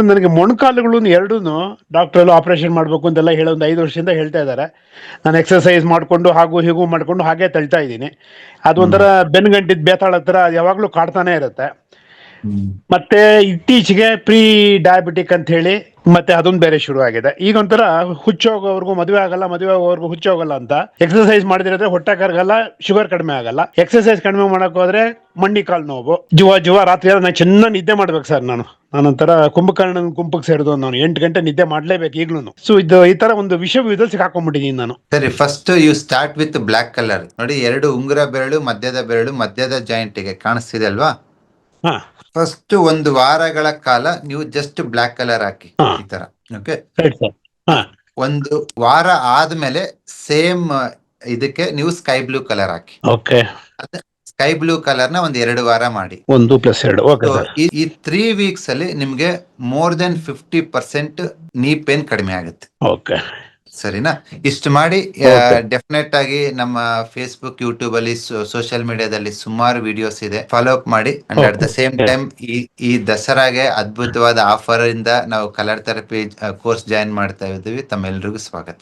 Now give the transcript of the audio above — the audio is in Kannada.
ನನಗೆ ಮೊಣಕಾಲುಗಳು ಎರಡೂ ಡಾಕ್ಟರ್ ಆಪರೇಷನ್ ಮಾಡಬೇಕು ಅಂತೆಲ್ಲ ಹೇಳೋ ಒಂದು ಐದು ವರ್ಷದಿಂದ ಹೇಳ್ತಾ ಇದ್ದಾರೆ. ನಾನು ಎಕ್ಸರ್ಸೈಸ್ ಮಾಡಿಕೊಂಡು ಹಾಗೂ ಹೀಗೂ ಮಾಡಿಕೊಂಡು ಹಾಗೆ ತಳ್ತಾ ಇದ್ದೀನಿ. ಅದೊಂಥರ ಬೆನ್ಗಂಟಿದ ಬೇತಾಳ ಹತ್ರ ಯಾವಾಗಲೂ ಕಾಡ್ತಾನೆ ಇರುತ್ತೆ. ಮತ್ತೆ ಇತ್ತೀಚೆಗೆ ಪ್ರೀ ಡಯಾಬಿಟಿಕ್ ಅಂತ ಹೇಳಿ ಮತ್ತೆ ಅದೊಂದು ಬೇರೆ ಶುರು ಆಗಿದೆ ಈಗ ಒಂಥರ ಹುಚ್ಚೋಗೋವರೆಗೂ ಮದುವೆ ಆಗಲ್ಲ ಮದುವೆ ಆಗೋವರೆಗೂ ಹುಚ್ಚೋಗಲ್ಲ ಅಂತ. ಎಕ್ಸರ್ಸೈಸ್ ಮಾಡಿದ್ರೆ ಹೊಟ್ಟೆ ಕರ್ಗಲ್ಲ ಶುಗರ್ ಕಡಿಮೆ ಆಗಲ್ಲ. ಎಕ್ಸರ್ಸೈಸ್ ಕಡಿಮೆ ಮಾಡಕ್ ಹೋದ್ರೆ ಮಂಡಿ ಕಾಲು ನೋವು. ಜುವ ಜುವ ರಾತ್ರಿಯಲ್ಲಿ ನಾನು ಚೆನ್ನಾಗಿ ನಿದ್ದೆ ಮಾಡ್ಬೇಕು ಸರ್ ನಾನು. ನಾನೊಂಥರ ಕುಂಭಕರ್ಣನ ಗುಂಪಕ್ಕೆ ಸೇರಿದ್ರು ನಾನು ಎಂಟು ಗಂಟೆ ನಿದ್ದೆ ಮಾಡ್ಲೇಬೇಕು ಈಗ್ಲೂ ಸೊ ಇದು ಈ ತರ ಒಂದು ವಿಷಯದಲ್ಲಿ ಸಿಕ್ಕಾಕೊಂಡ್ಬಿಟ್ಟಿದ್ದೀನಿ ನಾನು. ಸರಿ first you start with black colour ನೋಡಿ ಎರಡು ಉಂಗುರ ಬೆರಳು ಮಧ್ಯದ ಬೆರಳು ಮಧ್ಯದ ಜಾಯಿಂಟ್ಗೆ ಕಾಣಿಸ್ತಿದೆ ಅಲ್ವಾ? ಹಾ. ಫಸ್ಟ್ ಒಂದು ವಾರಗಳ ಕಾಲ ನೀವು ಜಸ್ಟ್ ಬ್ಲಾಕ್ ಕಲರ್ ಹಾಕಿ ಈ ತರ ಓಕೆ ಒಂದು ವಾರ ಆದ್ಮೇಲೆ ಸೇಮ್ ಇದಕ್ಕೆ ನೀವು ಸ್ಕೈ ಬ್ಲೂ ಕಲರ್ ಹಾಕಿ. ಓಕೆ ಸ್ಕೈ ಬ್ಲೂ ಕಲರ್ನ ಒಂದ್ ಎರಡು ವಾರ ಮಾಡಿ. ಒಂದು ಪ್ಲಸ್ ಎರಡು. ಈ ತ್ರೀ ವೀಕ್ಸ್ ಅಲ್ಲಿ ನಿಮ್ಗೆ more than fifty percent knee pain ಕಡಿಮೆ ಆಗುತ್ತೆ. ಓಕೆ ಸರಿನಾ? ಇಷ್ಟು ಮಾಡಿ. ಡೆಫಿನೆಟ್ ಆಗಿ ನಮ್ಮ ಫೇಸ್ಬುಕ್ ಯೂಟ್ಯೂಬ್ ಅಲ್ಲಿ ಸೋಷಿಯಲ್ ಮೀಡಿಯಾದಲ್ಲಿ ಸುಮಾರು ವಿಡಿಯೋಸ್ ಇದೆ. ಫಾಲೋ ಅಪ್ ಮಾಡಿ. And at the same time ಈ ಈ ದಸರಾಗೆ ಅದ್ಭುತವಾದ ಆಫರ್ ಇಂದ ನಾವು ಕಲರ್ ಥೆರಪಿ ಕೋರ್ಸ್ ಜಾಯಿನ್ ಮಾಡ್ತಾ ಇದ್ದೀವಿ. ತಮ್ಮೆಲ್ರಿಗೂ ಸ್ವಾಗತ.